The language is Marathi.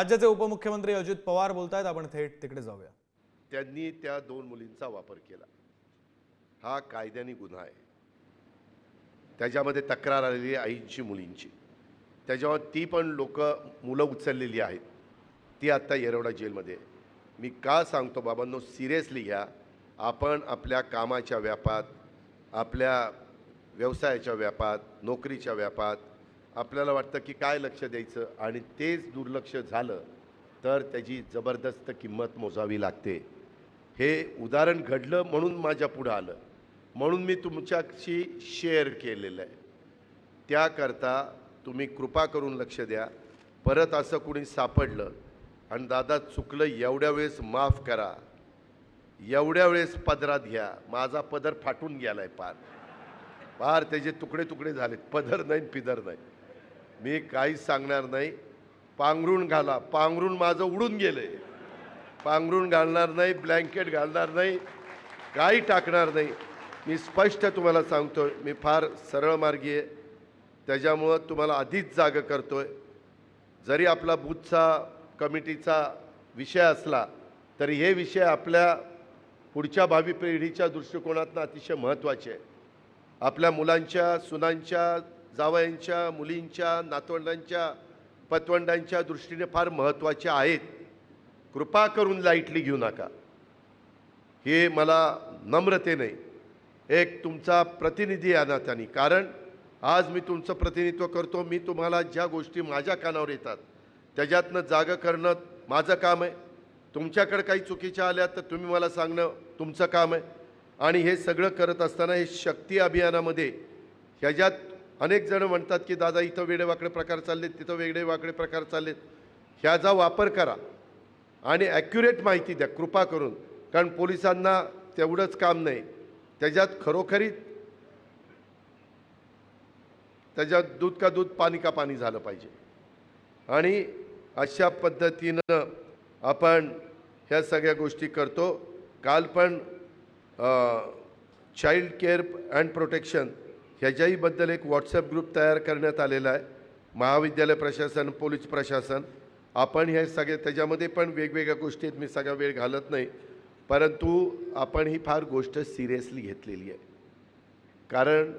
राज्याचे उपमुख्यमंत्री अजित पवार बोलतायत आपण थेट तिकडे जाऊया. त्यांनी त्या दोन मुलींचा वापर केला. हा कायद्याने गुन्हा आहे. त्याच्यामध्ये तक्रार आलेली आहे आईंची मुलींची. त्याच्यावर ती पण लोक मुलं उचललेली आहेत. ती आत्ता येरवडा जेलमध्ये मी का सांगतो बाबांनो सिरियसली घ्या. आपण आपल्या कामाच्या व्यापात आपल्या व्यवसायाच्या व्यापात नोकरीच्या व्यापात आपल्याला वाटतं की काय लक्ष द्यायचं आणि तेच दुर्लक्ष झालं तर त्याची जबरदस्त किंमत मोजावी लागते. हे उदाहरण घडलं म्हणून माझ्या पुढं आलं. म्हणून मी तुमच्याशी शेअर केलेलं आहे. त्याकरता तुम्ही कृपा करून लक्ष द्या. परत असं कुणी सापडलं आणि दादा चुकलं एवढ्या वेळेस माफ करा. एवढ्या वेळेस पदरात घ्या. माझा पदर फाटून गेला आहे पार. पार त्याचे तुकडे तुकडे झालेत. पदर नाही आणि पिदर नाही. मी काहीच सांगणार नाही. पांघरून घाला. पांघरून माझं उडून गेलं आहे पांघरून घालणार नाही ब्लँकेट घालणार नाही काही टाकणार नाही. मी स्पष्ट तुम्हाला सांगतो आहे मी फार सरळ मार्गी आहे. त्याच्यामुळं तुम्हाला आधीच जागं आहे जरी आपला बूथचा कमिटीचा विषय असला तरी हे विषय आपल्या पुढच्या भावी पिढीच्या दृष्टिकोनातनं अतिशय महत्त्वाचे आहे. आपल्या मुलांच्या सुनांच्या जावयांच्या मुलींच्या नातवंडांच्या पतवंडांच्या दृष्टीने फार महत्त्वाचे आहेत. कृपा करून लाईटली घेऊ नका. हे मला नम्रतेने एक तुमचा प्रतिनिधी आहे नात्याने कारण आज मी तुमचं प्रतिनिधित्व करतो मी तुम्हाला ज्या गोष्टी माझ्या कानावर येतात त्याच्यातनं जागं करणं माझं काम आहे. तुमच्याकडे काही चुकीच्या आल्या तर तुम्ही मला सांगणं तुमचं काम आहे. आणि हे सगळं करत असताना हे शक्ती अभियानामध्ये ह्याच्यात अनेक जण म्हणतात की दादा इथं वेडेवाकडे प्रकार चाललेत तिथं वेगळे वाकडे प्रकार चाललेत. ह्याचा वापर करा आणि ॲक्युरेट माहिती द्या कृपा करून. कारण पोलिसांना तेवढंच काम नाही. त्याच्यात खरोखरी त्याच्यात दूध का दूध पाणी का पाणी झालं पाहिजे. आणि अशा पद्धतीनं आपण ह्या सगळ्या गोष्टी करतो. काल पण चाइल्ड केअर अँड प्रोटेक्शन ह्याच्याहीबद्दल एक व्हॉट्सअप ग्रुप तयार करण्यात आलेला आहे. महाविद्यालय प्रशासन पोलीस प्रशासन. आपण हे सगळे त्याच्यामध्ये पण वेगवेगळ्या गोष्टी आहेत मी सगळा वेळ घालत नाही. परंतु आपण ही फार गोष्ट सिरियसली घेतलेली आहे. कारण